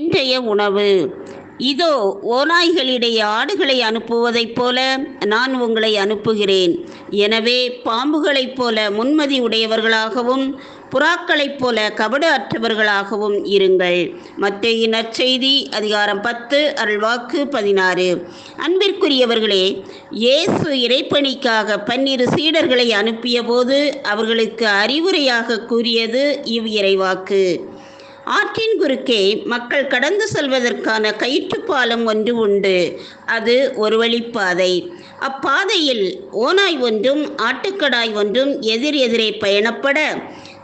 இன்றைய உணவு. இதோ ஓநாய்களிடையே ஆடுகளை அனுப்புவதைப் போல நான் உங்களை அனுப்புகிறேன். எனவே பாம்புகளைப் போல முன்மதி உடையவர்களாகவும் புறாக்களைப் போல கபடு அற்றவர்களாகவும் இருங்கள். மத்திய நற்செய்தி அதிகாரம் பத்து அருள்வாக்கு பதினாறு. அன்பிற்குரியவர்களே இயேசு இறைப்பணிக்காக பன்னிரு சீடர்களை அனுப்பிய போது அவர்களுக்கு அறிவுரையாக கூறியது இவ் இறைவாக்கு. ஆற்றின் குறுக்கே மக்கள் கடந்து செல்வதற்கான கயிற்றுப்பாலம் ஒன்று உண்டு. அது ஒரு வழிப்பாதை. அப்பாதையில் ஓநாய் ஒன்றும் ஆட்டுக்கடாய் ஒன்றும் எதிர் எதிரே பயணப்பட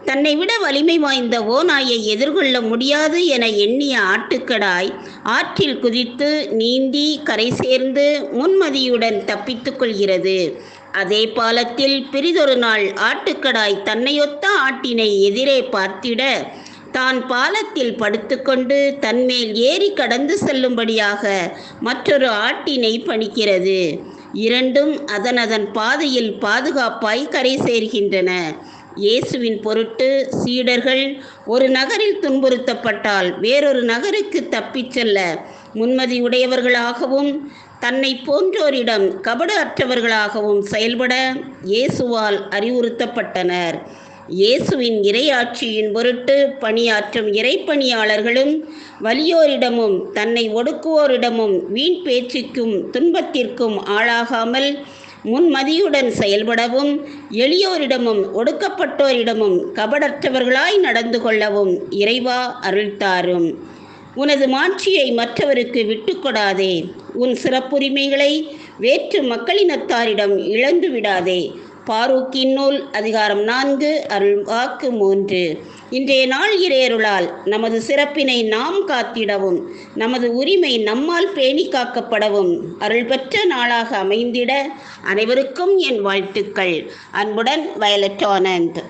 தன்னை விட வலிமை வாய்ந்த ஓநாயை எதிர்கொள்ள முடியாது என எண்ணிய ஆட்டுக்கடாய் ஆற்றில் குதித்து நீந்தி கரை சேர்ந்து முன்மதியுடன் தப்பித்துக் கொள்கிறது. அதே பாலத்தில் பிரிதொரு நாள் ஆட்டுக்கடாய் தன்னையொத்த ஆட்டினை எதிரே பார்த்திட தான் பாலத்தில் படுத்துக்கொண்டு தன்மேல் ஏறி கடந்து செல்லும்படியாக மற்றொரு ஆட்டினை பணிக்கிறது. இரண்டும் அதன் அதன் பாதையில் பாதுகாப்பாய் கரை சேர்கின்றன. இயேசுவின் பொருட்டு சீடர்கள் ஒரு நகரில் துன்புறுத்தப்பட்டால் வேறொரு நகருக்கு தப்பிச் செல்ல முன்மதியுடையவர்களாகவும் தன்னை போன்றோரிடம் கபடு அற்றவர்களாகவும் செயல்பட இயேசுவால் அறிவுறுத்தப்பட்டனர். இயேசுவின் இறையாட்சியின் பொருட்டு பணியாற்றும் இறைப்பணியாளர்களும் வலியோரிடமும் தன்னை ஒடுக்குவோரிடமும் வீண் பேச்சுக்கும் துன்பத்திற்கும் ஆளாகாமல் முன்மதியுடன் செயல்படவும் எளியோரிடமும் ஒடுக்கப்பட்டோரிடமும் கபடற்றவர்களாய் நடந்து கொள்ளவும் இறைவா அருள்தாரும் உனது மாட்சியை மற்றவருக்கு விட்டுக்கொடாதே உன் சிறப்புரிமைகளை வேற்று மக்களினத்தாரிடம் இழந்து விடாதே பாரூக்கின் நூல் அதிகாரம் நான்கு அருள் வாக்கு மூன்று. இன்றைய நாள் இறையருளால் நமது சிறப்பினை நாம் காத்திடவும் நமது உரிமை நம்மால் பேணி காக்கப்படவும் அருள் பெற்ற நாளாக அமைந்திட அனைவருக்கும் என் வாழ்த்துக்கள். அன்புடன் வயலட் ஆனந்த்.